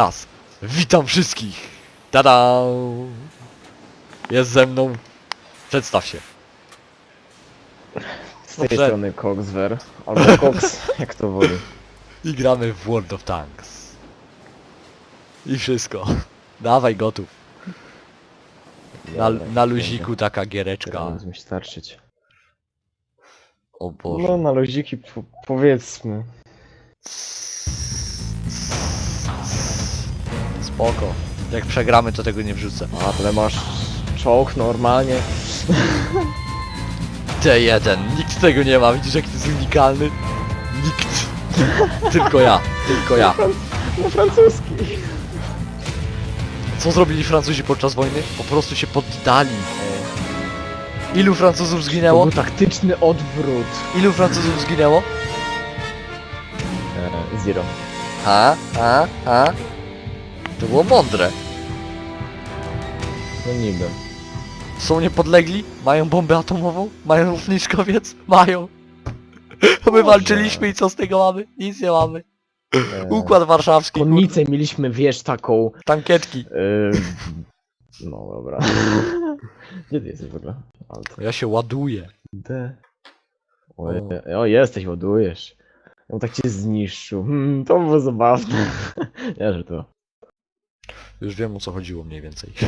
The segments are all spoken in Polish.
raz. Witam wszystkich. Tada! Jest ze mną. Przedstaw się. Z tej Dobrze. strony Coxver, albo Cox, jak to woli. I gramy w World of Tanks. I wszystko. Dawaj gotów. Na, na luziku taka giereczka. Mi starczyć. O Boże. No na luziki po, powiedzmy. Spoko. Jak przegramy to tego nie wrzucę. A tyle masz czołg normalnie. T1. Nikt tego nie ma. Widzisz jaki to jest unikalny? Nikt. Tylko ja. Tylko ja. No francuski. Co zrobili Francuzi podczas wojny? Po prostu się poddali. Ilu Francuzów To zginęło? był taktyczny odwrót. Ilu Francuzów zginęło? E, zero. Ha? Ha? Ha? To było mądre. No niby. Są niepodlegli? Mają bombę atomową? Mają lotniskowiec? Mają. My walczyliśmy i co z tego mamy? Nic nie mamy. Układ warszawski. Konnicę mieliśmy, wiesz, taką... Tankietki. E, no dobra. Gdzie ty jesteś w ogóle? Alt. Ja się ładuję. D. O, je- o jesteś, ładujesz. On tak cię zniszczył. Hmm, to było zabawne. Nie, że to. Już wiem o co chodziło mniej więcej.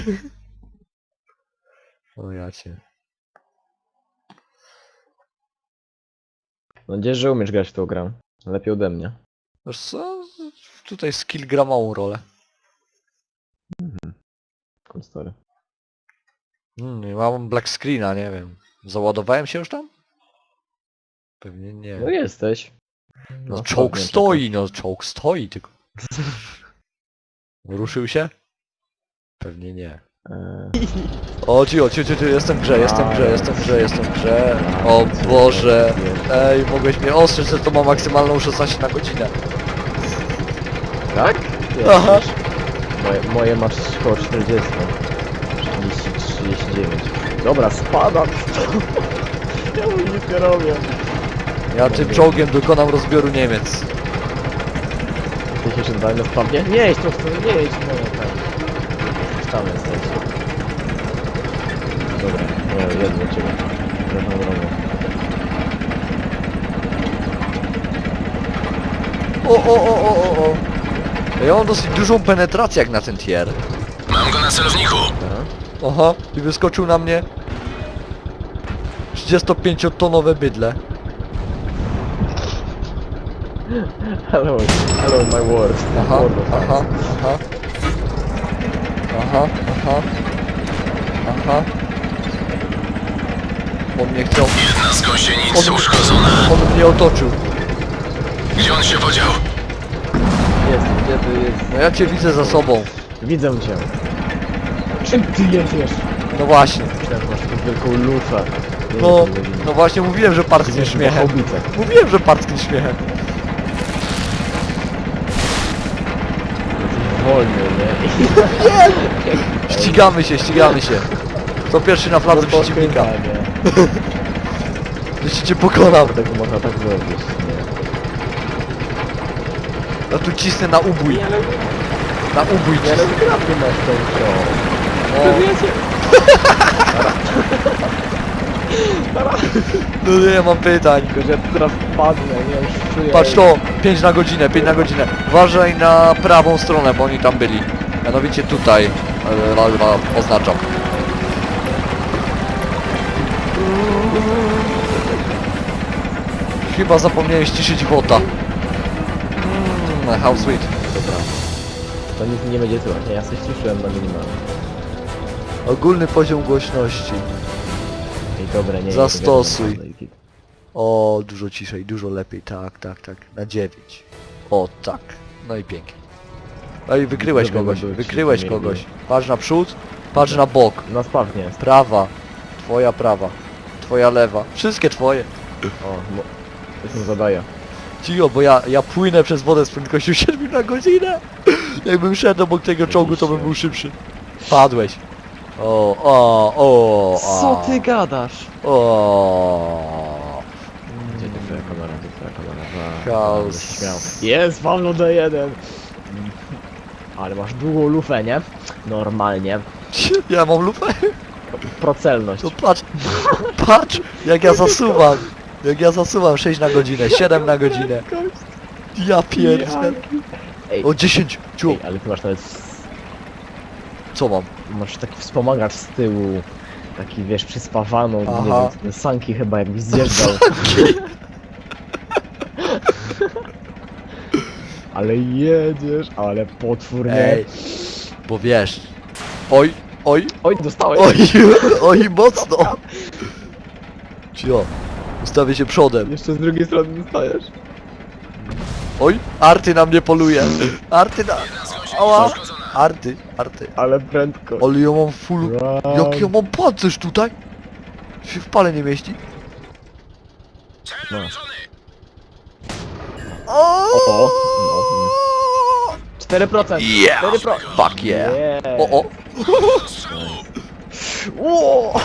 O ja cię. Mam nadzieję, że umiesz grać w tą grę. Lepiej ode mnie. Wiesz co? Tutaj skill gra małą rolę. Cool story. Hmm, ja mam black screena, nie wiem. Załadowałem się już tam? Pewnie nie. No jesteś. No No, czołg pewnie, stoi, no czołg stoi tylko. Ruszył się? Pewnie nie. Eee, O cicho, cicho, cicho, jestem w grze, jestem w grze, jestem w grze, jestem w grze. O Boże. Ej, mogłeś mnie ostrzec, że to ma maksymalną 16 na godzinę. tak? Aha. Moje, moje masz około 40. 30, 39. Dobra, spadam. ja mu nic nie robię. Ja tym czołgiem dokonam rozbioru Niemiec. Ty się jeszcze dodajmy spadnie? Nie idź, to chcę, nie idź. No, tak. Tam jesteś. Dobra, no, jedno ciebie. Przepraszam, drogą. O, o, o, o, o, o. Ja mam dosyć dużą penetrację jak na ten tier. Mam go na celowniku. Aha. Aha, i wyskoczył na mnie 35-tonowe bydle. Hello, hello my world. Aha, aha, aha. Aha, aha. Aha. On mnie chciał... Jedna z gąsienic On- uszkodzona. On mnie otoczył. Gdzie on się podział? Jest, gdzie ty jest? No ja cię widzę za sobą. Widzę cię. Czym ty jedziesz? No właśnie. Myślałem, masz taką wielką lufę. Nie No, wiem, co no właśnie mówiłem, że parsknie śmiechem. Mówiłem, że parsknie śmiechem. Wolny, nie? Ścigamy się, ścigamy się. Kto pierwszy na fladze No to przeciwnika? chyba, nie? Jeśli cię pokonam. Tego można tak zrobić, nie? Ja tu cisnę na ubój. Na ubój Nie, ale cisnę. zgrabnie masz tą No, no nie mam pytań. Tylko, że ja teraz padnę, nie? Już czuję... Patrz to, 5 na godzinę, 5 na godzinę. Uważaj na prawą stronę, bo oni tam byli. Mianowicie tutaj. E, la- la- Oznaczam. Chyba zapomniałem ściszyć wota. Mm, how sweet. Dobra. To nic nie będzie słychać. Nie, ja sobie ściszyłem na minimalnie. Ogólny poziom głośności. Dobra, nie. Zastosuj. nie. O, dużo ciszej, dużo lepiej, tak, tak, tak. Na 9. O, tak. No i pięknie. No i wykryłeś kogoś, wykryłeś kogoś. Patrz na przód, patrz na bok. Na spawnie. Prawa, twoja prawa, twoja lewa. Wszystkie twoje. O, mo... To się zadaje. Cicho, bo ja, ja płynę przez wodę z prędkością 7 na godzinę. Jakbym szedł obok tego czołgu, to bym był szybszy. Padłeś. O, o, o, a. Co ty gadasz? O. Gdzie ty twoja kamera? Gdzie twoja kamera? Chaos. Będę się śmiał. Jest, Pawlo D1! Ale masz długą lufę, nie? Normalnie. Ja mam lupę. Procelność. To patrz, patrz, jak ja zasuwam. Jak ja zasuwam 6 na godzinę, 7 na godzinę. Ja pierdzę. Ej, O 10, ciu. ej, ale ty masz nawet... Co mam? Masz taki wspomagacz z tyłu. Taki, wiesz, przyspawaną, nie Aha. wiem, te sanki chyba jakbyś zjeżdżał. ale jedziesz, ale potwór, nie? Ej, bo wiesz. Oj, oj, Oj, dostałeś! oj, oj, mocno. Cio, ustawię się przodem. Jeszcze z drugiej strony dostajesz. Oj, Arty na mnie poluje. Arty na... Ała. Arty, Arty. Ale prędko. Ale ja mam full... Jak ja mam pancerz tutaj? Się w pale nie mieści. No. O! O, no. 4%! Yeah! 4%! Fuck yeah! Yeah. O, o! Ło!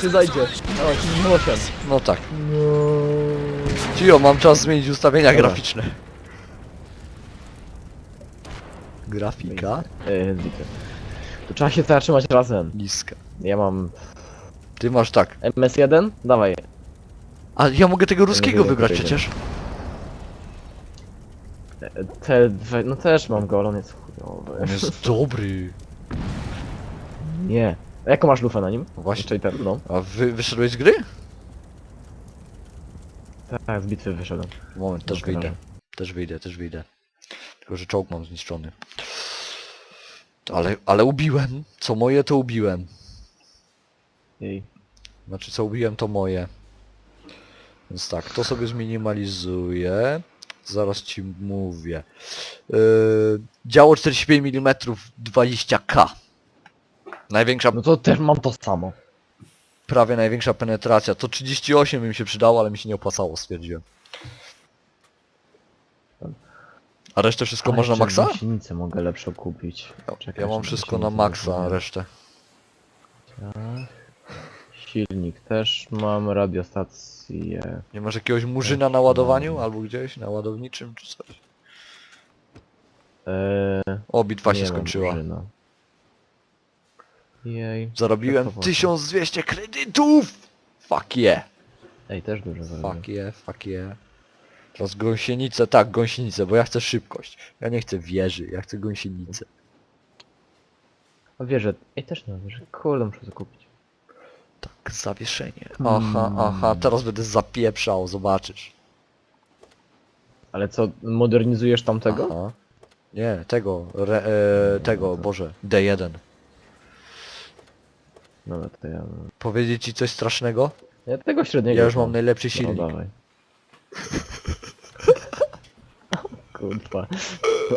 Czy zajdzie? Dawaj, 8. No tak. Cio, mam czas zmienić ustawienia Dobra. graficzne. Grafika Yy, widzę. To trzeba się zatrzymać razem. niska. Ja mam Ty masz tak. MS1? Dawaj. A ja mogę tego ruskiego wiem, wybrać jak to przecież. E, Te dwa, no też mam go, ale on jest chujowy. On jest dobry. Nie. A jaką masz lufę na nim? Właśnie. Czyli ten, no. A wy wyszedłeś z gry? Tak, z bitwy wyszedłem. Moment, też Dobra. wyjdę. Też wyjdę, też wyjdę. Tylko, że czołg mam zniszczony. Ale, ale ubiłem. Co moje, to ubiłem. Jej. Znaczy, co ubiłem, to moje. Więc tak, to sobie zminimalizuję. Zaraz ci mówię. Yy, działo 45 mm 20k. Największa, No to też mam to samo. prawie największa penetracja. To 38 by mi się przydało, ale mi się nie opłacało, stwierdziłem. A resztę wszystko Ale można jeszcze maksa? gąsienicę mogę lepszą kupić. Czekaj, Ja mam wszystko na maksa, zapomniałem. resztę. Tak. Silnik też mam, radiostację. Nie masz jakiegoś murzyna na ładowaniu? Albo gdzieś na ładowniczym czy coś? Eee, O, bitwa nie się mam skończyła. murzyna. Jej. Zarobiłem Tak to 1200 kredytów! Fuck yeah! Ej, też dużo zarobiłem. Fuck yeah, fuck yeah. Teraz gąsienicę, tak, gąsienicę, bo ja chcę szybkość. Ja nie chcę wieży, ja chcę gąsienicę. A wierzę, ej też nie mam wieży. Kurde, muszę to kupić. Tak, zawieszenie. Aha, aha, teraz będę zapieprzał, zobaczysz. Ale co, modernizujesz tamtego? Aha. Nie, tego, re, e, tego, boże, D1. Dobra, to ja... Powiedzieć ci coś strasznego? Ja tego średniego Ja już mam. mam najlepszy No silnik. dawaj. Kurwa.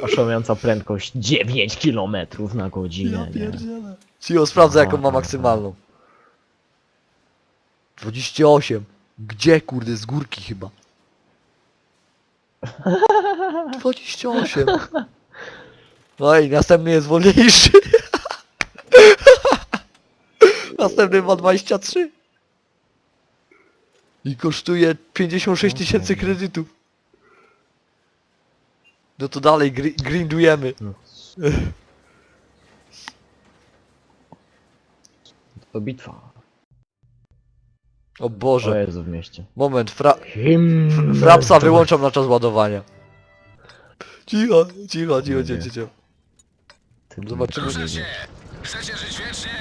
Oszałamiająca prędkość 9 km na godzinę, nie? Cio, sprawdzę jaką ma maksymalną. 28. Gdzie kurde, z górki chyba. 28. No i następny jest wolniejszy. Następny ma 23. I kosztuje 56 tysięcy kredytów. No to dalej gri grindujemy. No. To bitwa. O O Boże. Jezu w mieście. Moment, fra frapsa wyłączam na czas ładowania. Cicho, cicho, cicho, cicho, cicho. Zobaczymy. Chcecie? Chcecie żyć wiecznie?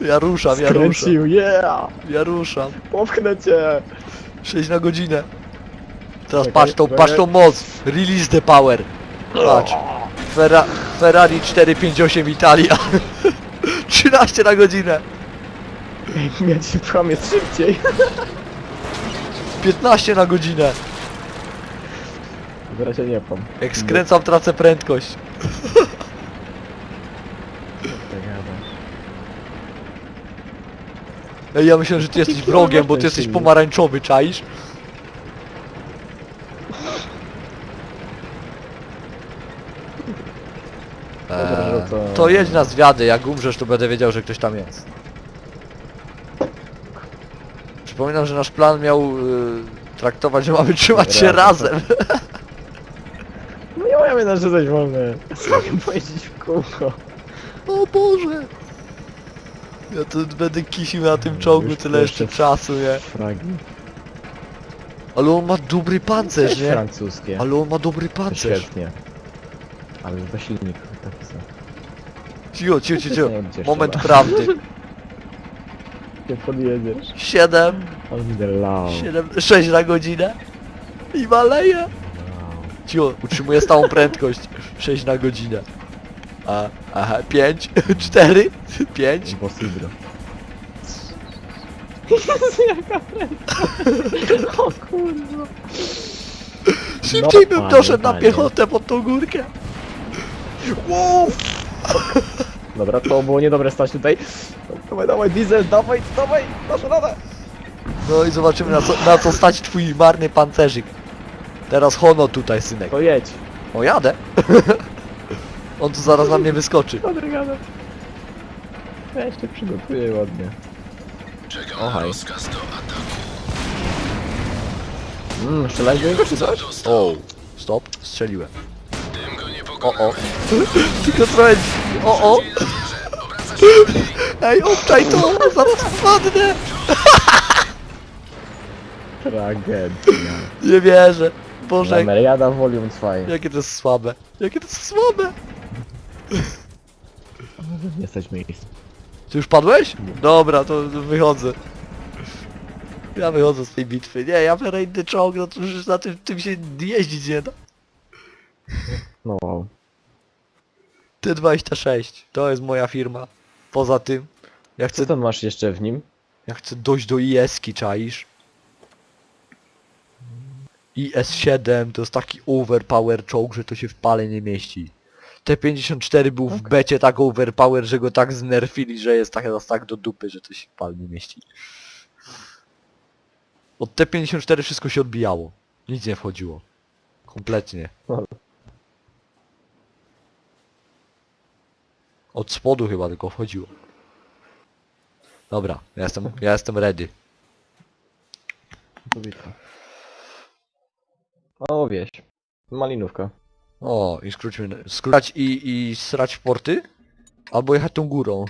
Ja ruszam, ja ruszam, Skręcił, yeah! ja ruszam. Popchnę cię! 6 na godzinę. Teraz patrz tą, patrz tą moc. Release the power. Patrz. Ferra Ferrari 458 Italia. 13 na godzinę. Ja ci pcham jest szybciej. 15 na godzinę. Teraz się nie pcham. Jak skręcam, tracę prędkość. Tak. Ej, ja myślę, że ty jesteś wrogiem, bo ty jesteś pomarańczowy, czaisz? Dobra, że to- jedź na zwiady, jak umrzesz to będę wiedział, że ktoś tam jest. Przypominam, że nasz plan miał y, traktować, że mamy trzymać się Razem. razem. No pamiętasz, że coś wolne. Mogę pojeździć w kółko. O Boże! Ja to będę kisił na tym czołgu Już tyle jeszcze jeszcze- czasu, nie? Fragi. Ale on ma dobry pancerz, Też nie? francuskie. Ale on ma dobry pancerz. Świetnie. Ale tak są. Cicho, cicho, cicho, Moment prawdy. Nie podjedziesz. 7, On widzę lao. 7, 6 na godzinę. I maleje. Cicho, utrzymuję stałą prędkość. 6 na godzinę. A, aha, 5, 4, 5. Impossible. Jaka prędkość. O kurwa. Szybciej bym panie, doszedł na panie. piechotę pod tą górkę. Wow. Dobra, to było niedobre stać tutaj. Dawaj, dawaj, diesel, dawaj, dawaj, dasz radę. No i zobaczymy na co, na co stać twój marny pancerzyk. Teraz Hono tutaj, synek. To jedź. O, jadę. On tu zaraz na mnie wyskoczy. Ja jeszcze przygotuję ładnie. Czekam Ohaj. na rozkaz do ataku. Mmm, strzelać do niego czy coś? O, stop, strzeliłem. O, o. Tylko trochę... O, o. Ej, obczaj to, zaraz wpadnę. Tragedia. Nie wierzę. Boże, Meriada Volume 2. jakie to jest słabe. Jakie to jest słabe. Stać miejsc. Ty już padłeś? Dobra, to wychodzę. Ja wychodzę z tej bitwy. Nie, ja inny czołg, no to już na tym, tym się jeździć nie da. No wow. T26, to jest moja firma. Poza tym, ja chcę, Co tam masz jeszcze w nim? ja chcę dojść do IS-ki, czaisz? IS-7 to jest taki overpower czołg, że to się w pale nie mieści. T-54 był w becie tak overpower, że go tak znerfili, że jest tak, teraz tak do dupy, że to się w pale nie mieści. Od T-54 wszystko się odbijało. Nic nie wchodziło. Kompletnie. No. Od spodu chyba tylko wchodziło. Dobra, ja jestem, ja jestem ready. Bitwa. O, wieś. Malinówka. O, i skróćmy. Skrócić i, i srać w porty? Albo jechać tą górą.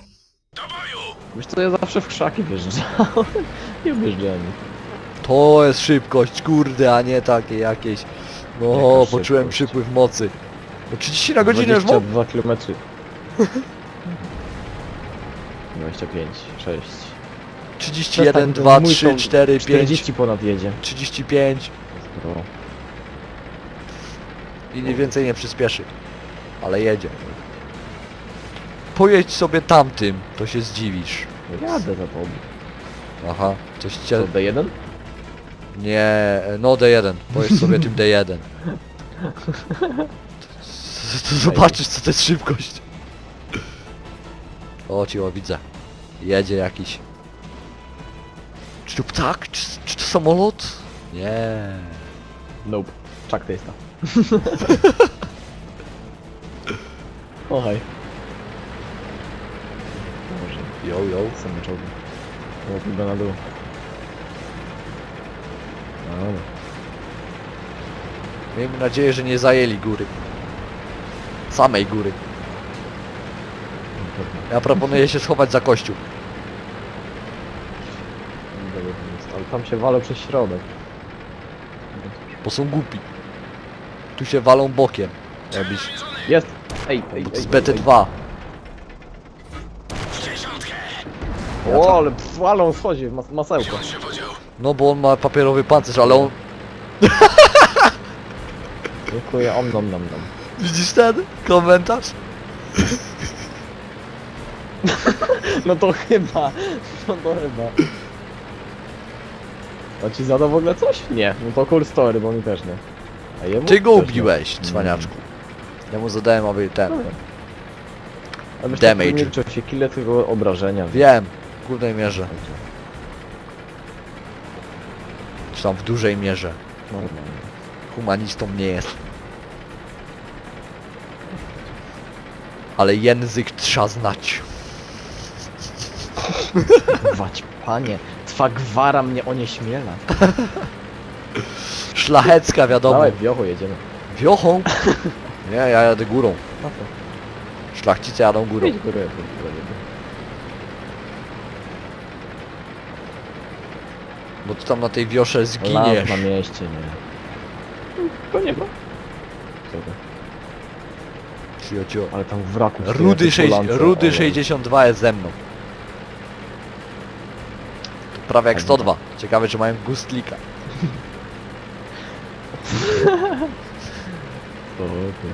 Wiesz co, ja zawsze w krzaki wjeżdżam. nie objeżdżałem. To jest szybkość, kurde, a nie takie jakieś. No, Jaka poczułem szybkość? przypływ mocy. No 30 na godzinę już mam? 22 km. 25, 6. 31, 2, 3, 4, 5, 40 ponad jedzie. 35 Zdrowo. i nie więcej nie przyspieszy. Ale jedzie. Pojedź sobie tamtym, to się zdziwisz. Jadę za tobą. Aha, coś Co, cię... D1? Nie, no D1, pojedź sobie tym D1. To zobaczysz co to jest szybkość. O ciło widzę. Jedzie jakiś. Czy to ptak? Czy, czy to samolot? Nie. Nope. Chuck Taste'a. Ochaj. Może. Yo, yo. Same czołgi. Chyba na dół. No, Miejmy nadzieję, że nie zajęli góry. Samej góry. Ja proponuję się schować za kościół. Ale tam się walą przez środek. Bo są głupi. Tu się walą bokiem. Jakbyś Jest! Ej, ej, ej. z ej, BT2. Dziesiątkę! ej. O, ale walą schodzi, mas masełko. No bo on ma papierowy pancerz, ale on... Dziękuję, om nom nom nom. Widzisz ten komentarz? No to chyba, no to chyba. A ci zadał w ogóle coś? Nie, no to cool story, bo mi też nie. A jemu Ty go też nie. ubiłeś, cwaniaczku. Ja mu zadałem, aby ten... A myślę, Damage. że liczą się kile, tylko obrażenia. Wiem, w głównej mierze. Czy tam w dużej mierze. Normalnie. Humanistą nie jest. Ale język trzeba znać. Wać, panie, twa gwara mnie onieśmiela. Szlachecka wiadomo. Dawaj, wiochu jedziemy. Wiochą. Nie, ja jadę górą. No to Szlachcice jadą górą. idź górę. Bo ty tam na tej wiosze Las zginiesz. na mieście, nie. To nie ma. Ale tam w wraku stoją Rudy, te sześć, polance, Rudy ale- 62 jest ze mną. Prawie jak Tak, 102. Ciekawe czy mają gustlika. O, ty.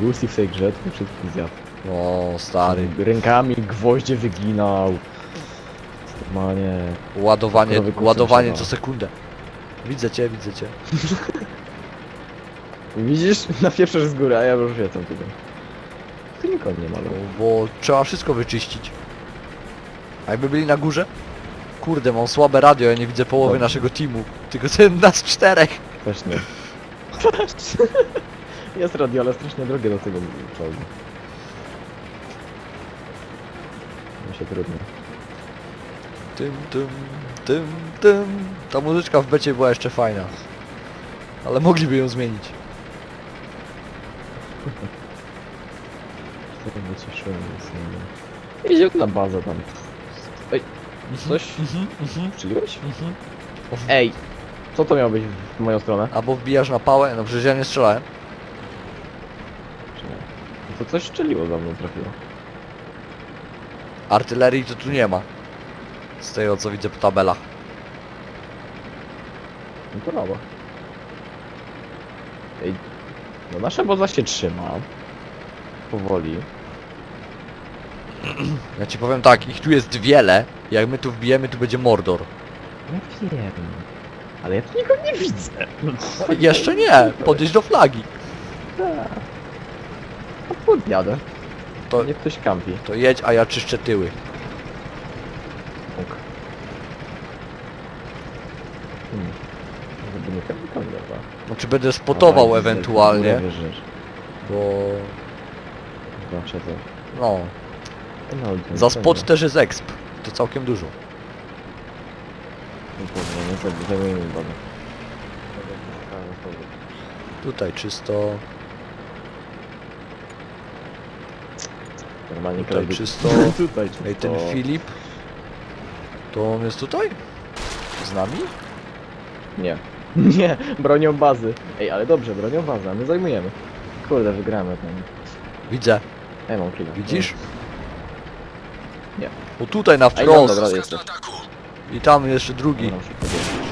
Gusti w tej grze to wszystko zjadł. O stary. Rękami gwoździe wyginał. Normalnie. Ładowanie, Krowy ładowanie co sekundę. Widzę cię, widzę cię. Widzisz? Napieprzasz z góry, a ja już jestem tutaj. Tu nikogo nie ma. No. bo trzeba wszystko wyczyścić. A jakby byli na górze? Kurde, mam słabe radio, ja nie widzę połowy naszego teamu. Tylko ten nas czterech. Też nie. Jest radio, ale strasznie drogie do tego czołgu. Mi się trudno. Tym, tym, tym, tym. Ta muzyczka w becie była jeszcze fajna. Ale mogliby ją zmienić. Wyciszyłem, nic nie wiem. Idzie na bazę tam. Ej, coś? Mhm, mhm, Strzeliłeś? mhm. Ej! Co to miało być w moją stronę? Albo wbijasz na pałę, no przecież ja nie strzelałem. Czy nie? No to coś strzeliło za mną trafiło. Artylerii to tu nie ma. Z tego co widzę po tabelach. No to brawo. Ej, no nasza baza się trzyma. Powoli. Ja ci powiem tak, ich tu jest wiele. Jak my tu wbijemy, tu będzie Mordor. Ja wiem. Ale ja tu nikogo nie widzę. No, Jeszcze nie, podejść do flagi. A podjadę. To, Nie ktoś kampi. to jedź, a ja czyszczę tyły. Hmm. Żeby nie kampi dobra. Znaczy będę spotował Dawaj, ewentualnie, bo... Zawsze to. No, No, za spot też jest exp. To całkiem dużo. No zajmujemy. Tutaj czysto, Normalnie tutaj czysto. tutaj czysto. Ej, ten Filip... To on jest tutaj? Z nami? Nie. Nie, bronią bazy. Ej, ale dobrze, bronią bazę, a my zajmujemy. Kurde, wygramy ten. Widzę. Ej, mam chwilę. Widzisz? Nie. O tutaj na Ej, no, wprost. dobra, ataku. I tam jeszcze drugi. Dobra.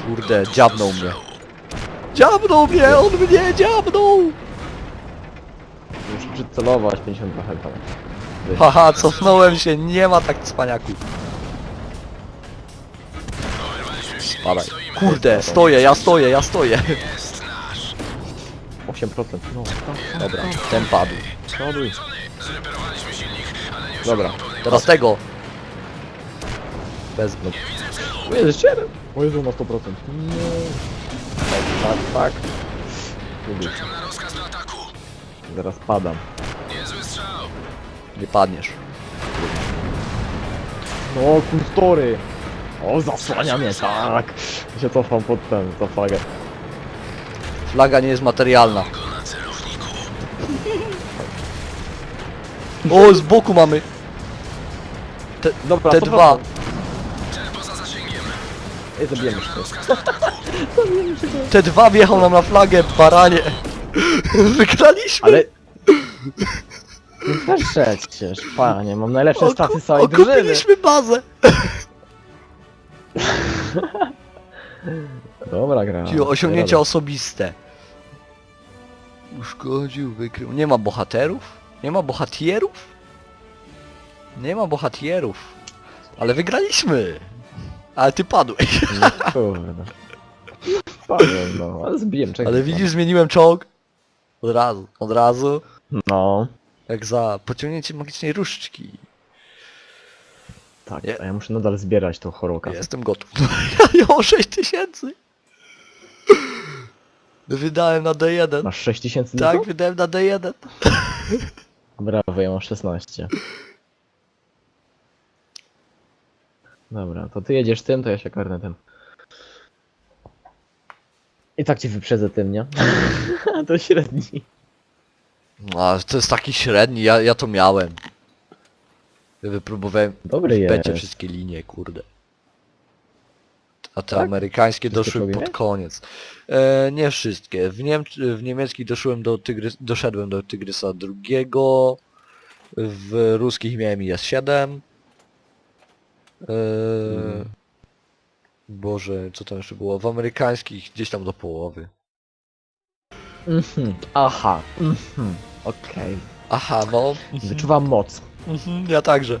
Kurde, dziabnął mnie. Dziabnął mnie, on mnie dziabnął! Muszę przycelować 52 helpa. Wy- Haha, cofnąłem się, nie ma tak cwaniaków. Spadaj. Kurde, stoję, ja stoję, ja stoję. Jest nasz. 8%. No, Dobra, ten padł. Dobra, Teraz tego. Bez jest jeszcze jeden. O Jezu, na 100%. Nie. Tak, tak, tak. Czekam na rozkaz do ataku. Zaraz padam. Niezły strzał. Nie padniesz. No, kustory. O, zasłania mnie, tak. Ja się cofam pod ten, za flagę. Flaga nie jest materialna. Go na celowniku. O, z boku mamy. Dobra, Te 100%. dwa. Zasięgiem. Ej, zabijemy się. Rozkaz do ataku. Te dwa wjechał nam na flagę, baranie. Wygraliśmy. Ale... No przecież, panie, mam najlepsze staty całej drużyny. Okupiliśmy bazę. Dobra gra. Ci osiągnięcia osobiste. Uszkodził, wykrył. Nie ma bohaterów? Nie ma bohatierów? Nie ma bohatierów. Ale wygraliśmy. Ale ty padłeś. No kurde. Padłem, no, ale zbijem, czekaj. Ale widzisz, zmieniłem czołg. Od razu, od razu. No, Jak za pociągnięcie magicznej różdżki. tak, Nie. a ja muszę nadal zbierać tą chorąkę. Jestem gotów. Ja mam 6000. Wydałem na D1. Masz 6000 Tak, wydałem na D1. Brawo, ja mam 16. Dobra, to ty jedziesz tym, to ja się karnę tym. I tak ci wyprzedzę tym, nie? to średni. A, to jest taki średni, ja, ja to miałem. Ja wypróbowałem Dobry w jest. becie wszystkie linie, kurde. A te Tak? amerykańskie Wszystkie doszły pod powinieneś? koniec. E, nie wszystkie. W, Niem w niemieckich doszłem do tygrys doszedłem do Tygrysa drugiego. W ruskich miałem IS-7. E, Mhm. Boże, co tam jeszcze było? W amerykańskich gdzieś tam do połowy. Mhm. Aha. Mhm. Okej. Aha, no. Wyczuwam moc. Mhm, ja także.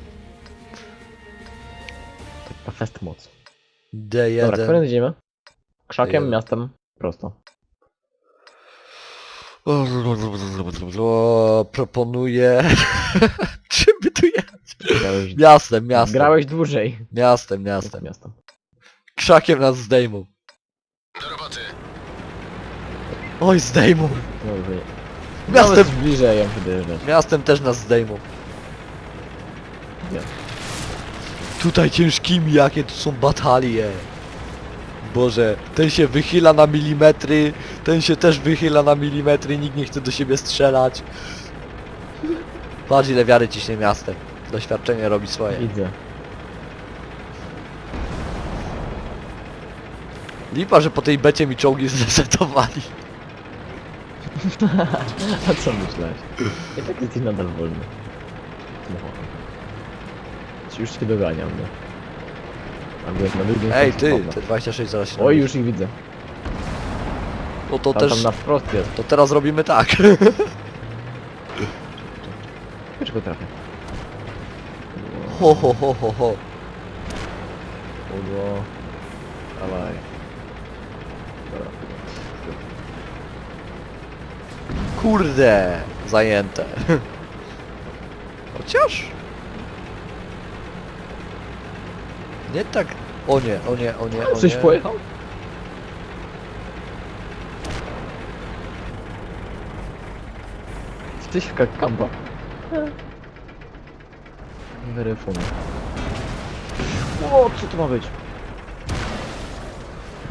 Taka fest moc. D1. Dobra, którym idziemy? Krzakiem, D1. miastem, prosto. Proponuję... Czym by tu jechać? Grałeś, Miastem, miastem. grałeś dłużej. Miastem, Miastem, miastem. miastem. Krzakiem nas zdejmą. Do roboty. Oj, zdejmą. Dobrze. Miastem, Nawet bliżej ją wyjeżdżać. miastem też nas zdejmą. Nie. Tutaj ciężkimi, jakie tu są batalie. Boże, ten się wychyla na milimetry, ten się też wychyla na milimetry, nikt nie chce do siebie strzelać. Patrz ile wiary ciśnie miastem. Doświadczenie robi swoje. Widzę. Lipa, że po tej becie mi czołgi zresetowali. A co myślałeś? I tak jest nadal wolny. Ci Już się doganiam, nie? Albo jak na drugim Ej końcu ty, te 26 zaraz się Oj, już ich widzę. No to Tam, też, tam na wprost jest. to teraz robimy tak. Dlaczego trafię? Ho ho ho ho ho. Ugo. Dawaj. Dobra. Kurde, zajęte. Chociaż... Nie tak... O nie, o nie, o nie, o Coś nie. pojechał? Jesteś jak kampa. Weryfum. O, co to ma być?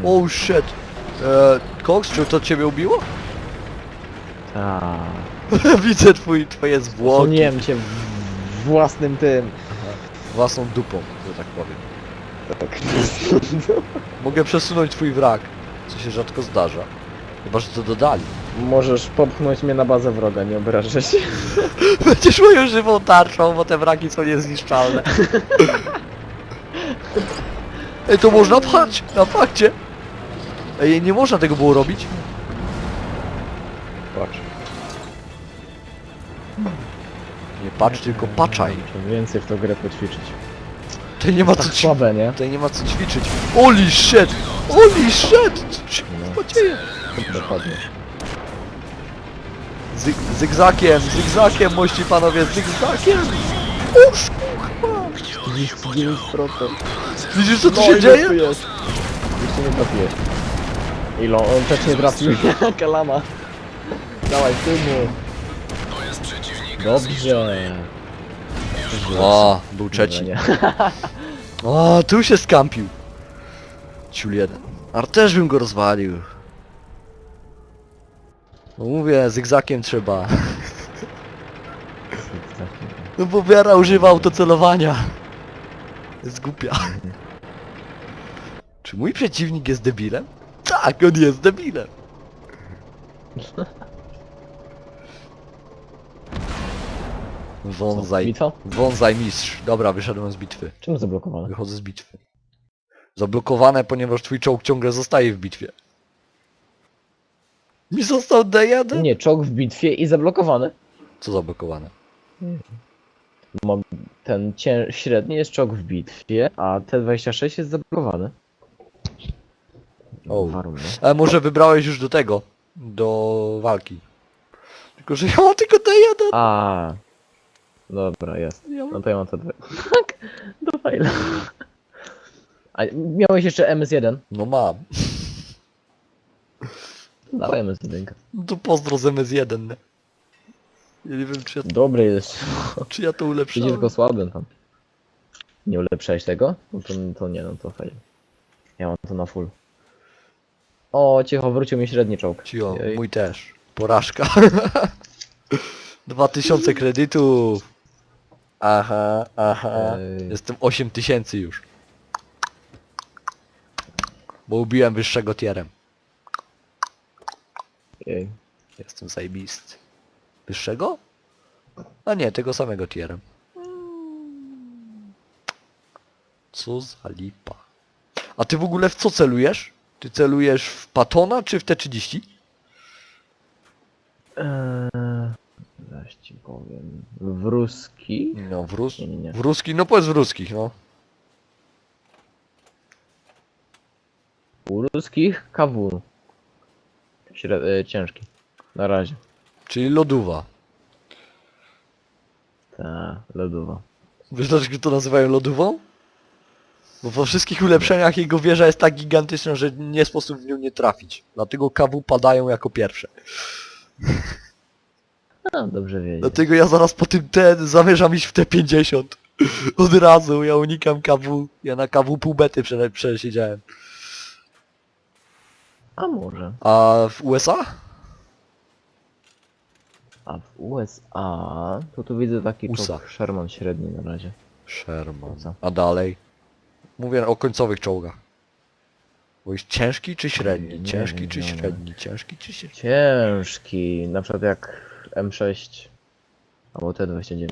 Oh shit. E, Cox, czy to ciebie ubiło? Ta. Widzę twój, twoje zwłoki. Posuniłem cię w własnym tym. Własną dupą, że tak powiem. Tak. Mogę przesunąć twój wrak, co się rzadko zdarza. Chyba, że to dodali. Możesz popchnąć mnie na bazę wroga, nie obrażę się. Będziesz moją żywą tarczą, bo te wraki są niezniszczalne. Ej, to można pchać, na fakcie. Ej, nie można tego było robić? Patrz. Nie patrz, tylko. Muszę więcej w tą grę poćwiczyć. Tutaj nie ma co Tak ćwiczyć. słabe, nie? Tutaj nie ma co ćwiczyć. Holy shit! Holy shit! Co się No. dzieje? Dokładnie. Zyg zygzakiem, zygzakiem, mości panowie, zygzakiem! Uż, kurwa! 39%. Widzisz co tu No się dzieje? tu jest. Jeszcze nie trafiłeś. Ilo, on też nie trafił. Kalama. Dawaj, jest przeciwnik. Dobrze. O, był trzeci. O, tu się skampił. Ciul jeden. Ale też bym go rozwalił. No mówię, zygzakiem trzeba. No bo wiara używa autocelowania. Jest głupia. Czy mój przeciwnik jest debilem? Tak, on jest debilem. Wązaj. Wązaj mistrz. Dobra, wyszedłem z bitwy. Czemu zablokowane? Wychodzę z bitwy. Zablokowane, ponieważ twój czołg ciągle zostaje w bitwie. Mi został D1? Nie, czołg w bitwie i zablokowany. Co zablokowane? Mam ten cię... średni jest czołg w bitwie, a T26 jest zablokowany. O. Warum, no. Ale może wybrałeś już do tego, do walki. Tylko, że ja mam tylko D1. A. Dobra, jest. Ja mam... No to ja mam te dwie. Tak, do fajna. A miałeś jeszcze MS1? No mam. Dawaj MS1. No to pozdro z MS1. nie? Ja nie wiem, czy ja, Dobry jest. czy ja to Siedzi ulepszyłem. tylko słabym tam. Nie ulepszałeś tego? No to, to nie, no to fajnie. Ja mam to na full. O, cicho, wrócił mi średni czołg. Cio, Jej. mój też. Porażka. 2000 kredytów. Aha, aha. Ej. Jestem 8000 już. Bo ubiłem wyższego tierem. Jestem zajebisty. Wyższego? A nie, tego samego tierem. Co za lipa. A ty w ogóle w co celujesz? Ty celujesz w Patona czy w T30? Eee, zaś ci powiem. W ruski? No w Rus... Nie, nie, nie. W ruskich, no powiedz w ruskich, no. U ruskich kawun. Śred... E, ciężki. Na razie. Czyli lodowa. Ta, lodowa. Wiesz dlaczego to nazywają lodową? Bo po wszystkich ulepszeniach jego wieża jest tak gigantyczna, że nie sposób w nią nie trafić. Dlatego KW padają jako pierwsze. A, dobrze wiedzieć. Dlatego ja zaraz po tym ten zamierzam iść w T50. Od razu, ja unikam KW. Ja na KW pół bety prze- przesiedziałem. A może. A w USA? A w USA to tu widzę taki USA. czołg Sherman średni na razie. Sherman. Co? A dalej? Mówię o końcowych czołgach. Bo jest ciężki czy średni? Nie, nie ciężki wiem, czy nie średni? Ciężki czy średni? Ciężki. Na przykład jak M6 albo T29.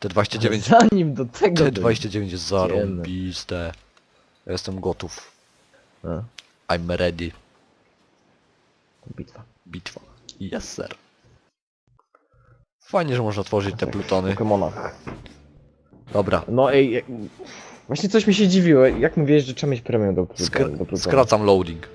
T29 Zanim do tego. T29 jest zarąbiste. Ja jestem gotów. A, I'm ready. bitwa. Bitwa. Yes sir. Fajnie, że można tworzyć te plutony. Pokemonach. Dobra. No ej, jak- właśnie coś mi się dziwiło. Jak mówiłeś, że trzeba mieć premium do, do, do Plutonu? skracam loading.